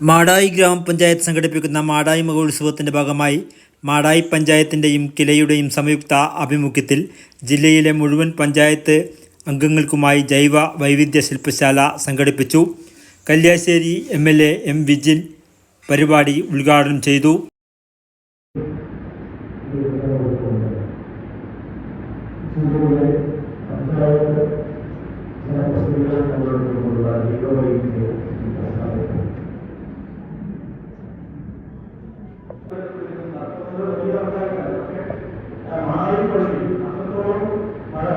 മാടായി ഗ്രാമപഞ്ചായത്ത് സംഘടിപ്പിക്കുന്ന മാടായി മഹോത്സവത്തിന്റെ ഭാഗമായി മാടായി പഞ്ചായത്തിന്റെയും കിലയുടെയും സംയുക്ത ആഭിമുഖ്യത്തിൽ ജില്ലയിലെ മുഴുവൻ പഞ്ചായത്ത് അംഗങ്ങൾക്കുമായി ജൈവ വൈവിധ്യ ശില്പശാല സംഘടിപ്പിച്ചു. Kalliasseri M L A M Vijin പരിപാടി ഉദ്ഘാടനം ചെയ്തു.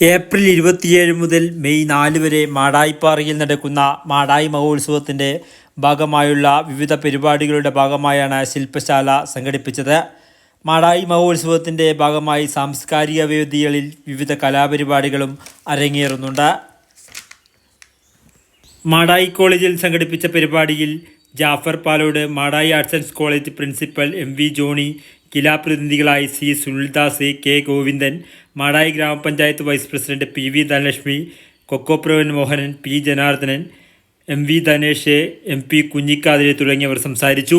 ഏപ്രിൽ ഇരുപത്തിയേഴ് മുതൽ മെയ് നാല് വരെ മാടായിപ്പാറയിൽ നടക്കുന്ന മാടായി മഹോത്സവത്തിന്റെ ഭാഗമായുള്ള വിവിധ പരിപാടികളുടെ ഭാഗമായാണ് ശില്പശാല സംഘടിപ്പിച്ചത്. മാടായി മഹോത്സവത്തിന്റെ ഭാഗമായി സാംസ്കാരിക വേദികളിൽ വിവിധ കലാപരിപാടികളും അരങ്ങേറുന്നുണ്ട്. മാടായി കോളേജിൽ സംഘടിപ്പിച്ച പരിപാടിയിൽ Jafar Palode Madayi arts and college principal M V Johnny കിലാ പ്രതിനിധികളായി സി സുനിൽദാസ് കെ ഗോവിന്ദൻ മാടായി ഗ്രാമപഞ്ചായത്ത് vice president P V Dhanalakshmi കൊക്കോപ്രവൻ Mohanan P Janardhanan M V Dhanesh M P കുഞ്ഞിക്കാതിരെ തുടങ്ങിയവർ സംസാരിച്ചു.